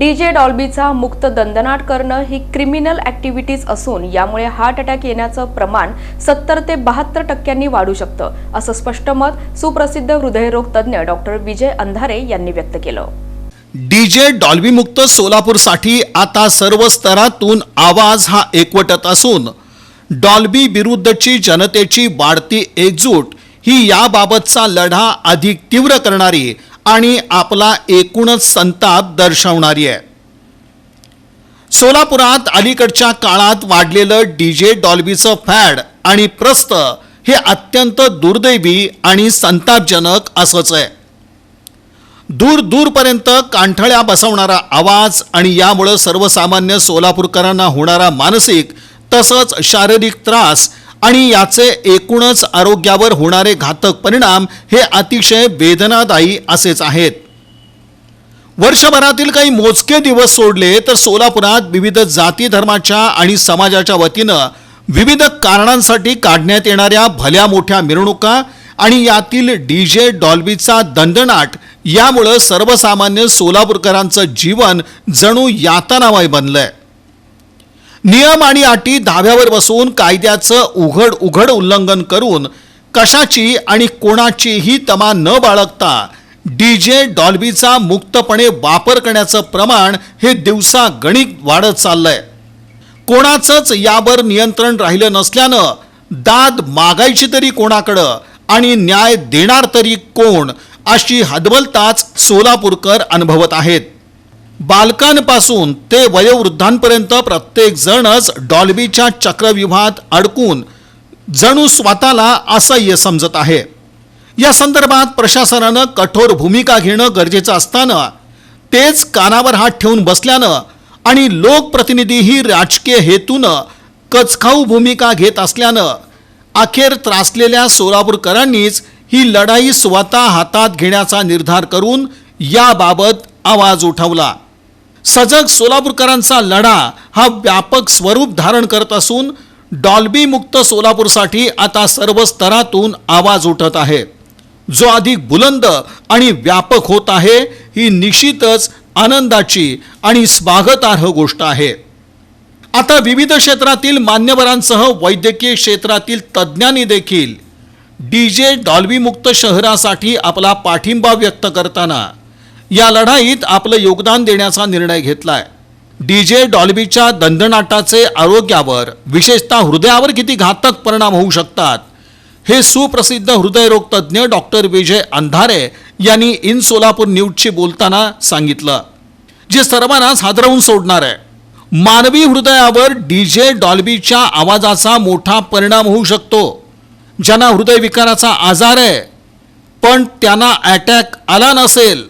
DJ डॉल्बीचा मुक्त दंदनाट करणं ही criminal activities असून यामुळे हार्ट अटॅक येण्याचं प्रमाण सत्तर ते बहात्तर टक्क्यांनी वाढू शकतं असं स्पष्ट मत सुप्रसिद्ध हृदयरोग तज्ज्ञ डॉक्टर विजय अंधारे यांनी व्यक्त केलं. डीजे डॉल्बीमुक्त सोलापूरसाठी आता सर्व स्तरातून आवाज हा एकवटत असून डॉल्बी विरुद्धची जनतेची वाढती एकजूट ही याबाबतचा लढा अधिक तीव्र करणारी आणि आपला एकूणच संताप दर्शवणारी आहे. सोलापुरात अलीकडच्या काळात वाढलेलं डीजे डॉल्बीचं फॅड आणि प्रस्त हे अत्यंत दुर्दैवी आणि संतापजनक असंच आहे. दूर दूरपर्यंत कांठळ्या बसवणारा आवाज आणि यामुळं सर्वसामान्य सोलापूरकरांना होणारा मानसिक तसंच शारीरिक त्रास आणि याचे एकूणच आरोग्यावर होणारे घातक परिणाम हे अतिशय वेदनादायी असेच आहेत. वर्षभरातील काही मोजके दिवस सोडले तर सोलापुरात विविध जाती धर्माच्या आणि समाजाच्या वतीनं विविध कारणांसाठी काढण्यात येणाऱ्या भल्या मोठ्या मिरवणुका आणि यातील डी जे डॉल्बीचा दंडनाट यामुळं सर्वसामान्य सोलापूरकरांचं जीवन जणू यातनामय बनलंय. नियम आणि अटी धाब्यावर बसवून कायद्याचं उघड उघड उल्लंघन करून कशाची आणि कोणाचीही तमा न बाळगता डी जे डॉल्बीचा मुक्तपणे वापर करण्याचं प्रमाण हे दिवसा गणित वाढत चाललंय. कोणाचंच यावर नियंत्रण राहिलं नसल्यानं दाद मागायची तरी कोणाकडं आणि न्याय देणार तरी कोण अशी हदबलताच सोलापूरकर अनुभवत आहेत. बालकांपासून ते वयोवृद्धांपर्यंत प्रत्येक जणच डॉल्बीच्या चक्रव्यूहात अडकून जणू स्वतःला असह्य समजत आहे. या संदर्भात प्रशासनानं कठोर भूमिका घेणं गरजेचं असताना तेच कानावर हात ठेवून बसल्यानं आणि लोकप्रतिनिधीही राजकीय हेतूनं कचखाऊ भूमिका घेत असल्यानं अखेर त्रासलेल्या सोलापूरकरांनीच ही लढाई स्वतः हातात घेण्याचा निर्धार करून याबाबत आवाज उठवला. सजग सोलापूरकरांचा लढा हा व्यापक स्वरूप धारण करत असून डॉल्बी मुक्त सोलापूरसाठी आता सर्व स्तरातून आवाज उठत आहे. जो अधिक बुलंद आणि व्यापक होत आहे ही निश्चितच आनंदाची आणि स्वागतार्ह गोष्ट आहे. आता विविध क्षेत्रातील मान्यवरांसह वैद्यकीय क्षेत्रातील तज्ज्ञांनी देखील डी जे डॉल्बीमुक्त शहरासाठी आपला पाठिंबा व्यक्त करताना या लढाईत आपलं योगदान देण्याचा निर्णय घेतलाय. डीजे डॉल्बीच्या दंडनाटाचे आरोग्यावर विशेषतः हृदयावर किती घातक परिणाम होऊ शकतात हे सुप्रसिद्ध हृदयरोग तज्ज्ञ डॉक्टर विजय अंधारे यांनी इन सोलापूर न्यूजशी बोलताना सांगितलं जे सर्वांनाच हादरवून सोडणार आहे. मानवी हृदयावर डी जे डॉल्बीच्या आवाजाचा मोठा परिणाम होऊ शकतो ज्यांना हृदयविकाराचा आजार आहे. पण त्यांना अटॅक आला नसेल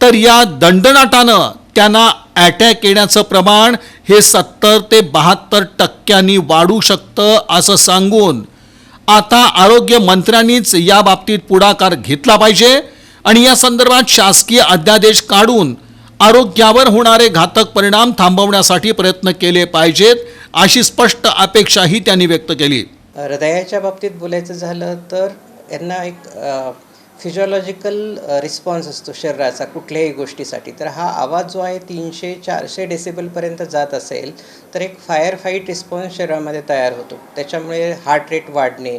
तर या दंडनाटानं त्यांना अटॅक येण्याचं प्रमाण हे सत्तर ते बहात्तर टक्क्यांनी वाढू शकतं असं सांगून आता आरोग्य मंत्र्यांनीच या बाबतीत पुढाकार घेतला पाहिजे. आणि या संदर्भात शासकीय अध्यादेश काढून आरोग्यावर होणारे घातक परिणाम थांबवण्यासाठी प्रयत्न केले पाहिजेत अशी स्पष्ट अपेक्षाही त्यांनी व्यक्त केली. हृदयाच्या बाबतीत बोलायचं झालं तर यांना एक फिजिओलॉजिकल रिस्पॉन्स uh, असतो शरीराचा कुठल्याही गोष्टीसाठी. तर हा आवाज जो आहे तीनशे चारशे डेसिबलपर्यंत जात असेल तर एक फायर फाईट रिस्पॉन्स शरीरामध्ये तयार होतो. त्याच्यामुळे हार्ट रेट वाढणे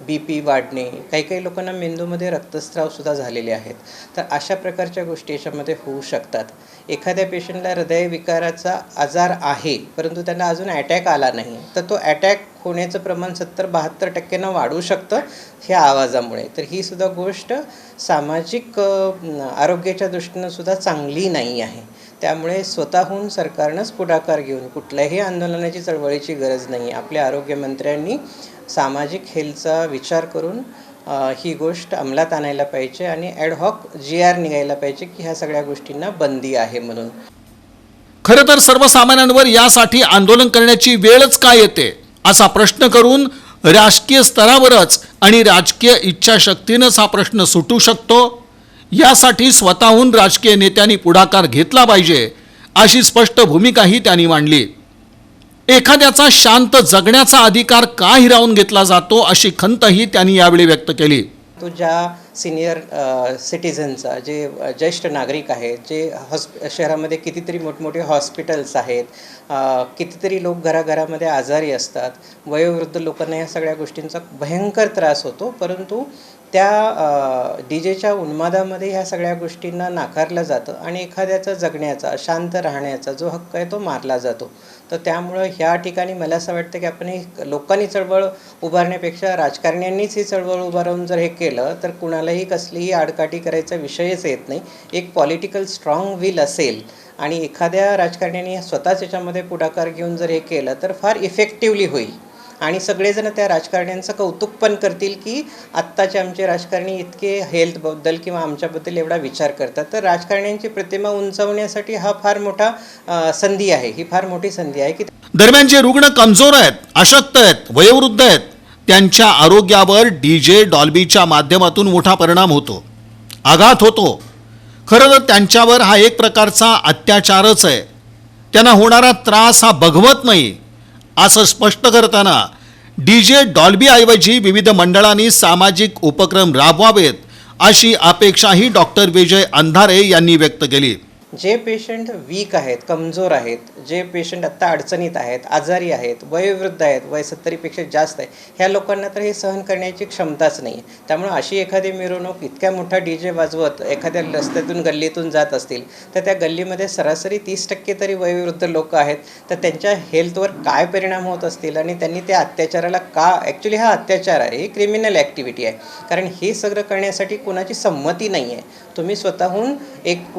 बी पी वाढणे काही काही लोकांना मेंदूमध्ये रक्तस्रावसुद्धा झालेले आहेत. तर अशा प्रकारच्या गोष्टी याच्यामध्ये होऊ शकतात. एखाद्या पेशंटला हृदयविकाराचा आजार आहे परंतु त्यांना अजून अटॅक आला नाही तर तो अटॅक होण्याचं प्रमाण सत्तर बहात्तर टक्क्यानं वाढू शकतं ह्या आवाजामुळे. तर ही सुद्धा गोष्ट सामाजिक आरोग्याच्या दृष्टीनं सुद्धा चांगली नाही आहे. त्यामुळे स्वतःहून सरकारनंच पुढाकार घेऊन कुठल्याही आंदोलनाची चळवळीची गरज नाही. आपल्या आरोग्यमंत्र्यांनी सामाजिक हेल्थचा विचार करून ही गोष्ट अंमलात आणायला पाहिजे आणि ॲडहॉक जी आर निघायला पाहिजे की ह्या सगळ्या गोष्टींना बंदी आहे म्हणून. खरं तर सर्वसामान्यांवर यासाठी आंदोलन करण्याची वेळच काय येते असा प्रश्न करून राजकीय स्तरावरच आणि राजकीय इच्छाशक्तीनंच हा प्रश्न सुटू शकतो? यासाठी स्वतःहून राजकीय नेत्यांनी पुढाकार घेतला पाहिजे अशी स्पष्ट भूमिकाही त्यांनी मांडली. एखाद्याचा शांत जगण्याचा अधिकार का हिरावून घेतला जातो अशी खंतही त्यांनी यावेळी व्यक्त केली. तो ज्या सिनियर सिटीझनचा जे ज्येष्ठ नागरिक आहेत जे हॉस्प शहरामध्ये कितीतरी मोठमोठे हॉस्पिटल्स आहेत कितीतरी लोक घराघरामध्ये आजारी असतात वयोवृद्ध लोकांना या सगळ्या गोष्टींचा भयंकर त्रास होतो परंतु त्या डी जेच्या उन्मादामध्ये ह्या सगळ्या गोष्टींना नाकारलं जातं आणि एखाद्याचा जगण्याचा शांत राहण्याचा जो हक्क आहे तो मारला जातो. तर त्यामुळं ह्या ठिकाणी मला असं वाटतं की आपण ही लोकांनी चळवळ उभारण्यापेक्षा राजकारण्यांनीच ही चळवळ उभारून जर हे केलं तर कुणालाही कसलीही आडकाठी करायचा विषयच येत नाही. एक पॉलिटिकल स्ट्रॉंग विल असेल आणि एखाद्या राजकारण्याने स्वतःच याच्यामध्ये पुढाकार घेऊन जर हे केलं तर फार इफेक्टिवली होईल. आणि सगळेजण त्या राजकारण्यांचं कौतुक पण करतील की आत्ताचे आमचे राजकारणी इतके हेल्थबद्दल किंवा आमच्याबद्दल एवढा विचार करतात. तर राजकारण्यांची प्रतिमा उंचावण्यासाठी हा फार मोठा संधी आहे. ही फार मोठी संधी आहे की दरम्यान जे रुग्ण कमजोर आहेत अशक्त आहेत वयोवृद्ध आहेत त्यांच्या आरोग्यावर डी जे डॉल्बीच्या माध्यमातून मोठा परिणाम होतो. आघात होतो. खरं तर त्यांच्यावर हा एक प्रकारचा अत्याचारच आहे. त्यांना होणारा त्रास हा बघवत नाही. असं स्पष्ट करताना डी जे डॉल्बीऐवजी विविध मंडळांनी सामाजिक उपक्रम राबवावेत अशी अपेक्षाही डॉक्टर विजय अंधारे यांनी व्यक्त केली. जे पेशंट वीक आहेत कमजोर आहेत जे पेशंट आत्ता अडचणीत आहेत आजारी आहेत वयोवृद्ध आहेत वय सत्तरीपेक्षा जास्त आहे ह्या लोकांना तर हे सहन करण्याची क्षमताच नाही आहे त्यामुळे अशी एखादी मिरवणूक इतक्या मोठा डी जे वाजवत एखाद्या रस्त्यातून गल्लीतून जात असतील तर त्या गल्लीमध्ये सरासरी तीस टक्के तरी वयोवृद्ध लोक आहेत तर त्यांच्या हेल्थवर काय परिणाम होत असतील आणि त्यांनी त्या अत्याचाराला का ॲक्च्युली हा अत्याचार आहे ही क्रिमिनल ॲक्टिव्हिटी आहे. कारण हे सगळं करण्यासाठी कोणाची संमती नाही आहे तुम्ही स्वतःहून एक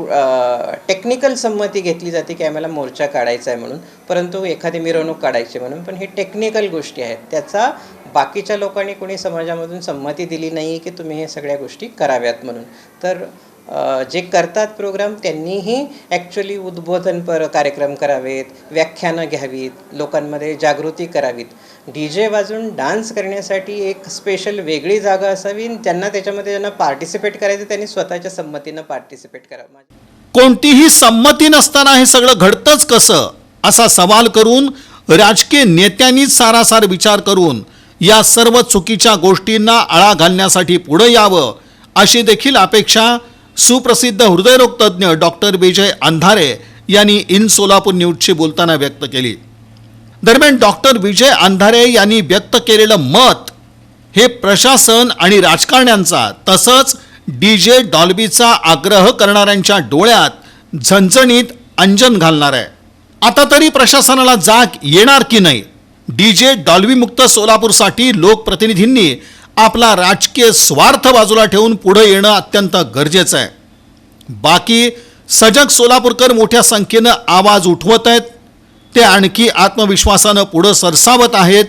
टेक्निकल संमती घेतली जाते की आम्हाला मोर्चा काढायचा आहे म्हणून परंतु एखादी मिरवणूक काढायची म्हणून पण हे टेक्निकल गोष्टी आहेत. त्याचा बाकीच्या लोकांनी कोणी समाजामधून संमती दिली नाही की तुम्ही हे सगळ्या गोष्टी कराव्यात म्हणून. तर जे करतात प्रोग्राम त्यांनीही ॲक्च्युली उद्बोधनपर कार्यक्रम करावेत व्याख्यानं घ्यावीत लोकांमध्ये जागृती करावीत. डी जे वाजून डान्स करण्यासाठी एक स्पेशल वेगळी जागा असावी आणि त्यांना त्याच्यामध्ये ज्यांना पार्टिसिपेट करायचं त्यांनी स्वतःच्या संमतीनं पार्टिसिपेट करावं. कोणतीही संमती नसताना हे सगळं घडतंच कसं? असा सवाल करून राजकीय नेत्यांनीच सारासार विचार करून या सर्व चुकीच्या गोष्टींना आळा घालण्यासाठी पुढं यावं अशी देखील अपेक्षा सुप्रसिद्ध हृदयरोग तज्ज्ञ डॉक्टर विजय अंधारे यांनी इन सोलापूर न्यूजशी बोलताना व्यक्त केली. दरम्यान डॉक्टर विजय अंधारे यांनी व्यक्त केलेलं मत हे प्रशासन आणि राजकारण्यांचा तसंच डी जे डॉल्बीचा आग्रह करणाऱ्यांच्या डोळ्यात झणझणीत अंजन घालणार आहे. आता तरी प्रशासनाला जाग येणार की नाही? डी जे डॉल्बीमुक्त सोलापूरसाठी लोकप्रतिनिधींनी आपला राजकीय स्वार्थ बाजूला ठेवून पुढे येणं अत्यंत गरजेचं आहे. बाकी सजग सोलापूरकर मोठ्या संख्येनं आवाज उठवत आहेत. ते आणखी आत्मविश्वासानं पुढं सरसावत आहेत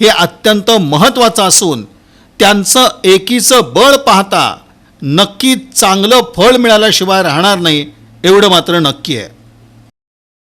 हे अत्यंत महत्त्वाचं असून त्यांचं एकीचं बळ पाहता नक्की चांगलं फळ मिळाल्याशिवाय राहणार नाही एवढं मात्र नक्की आहे.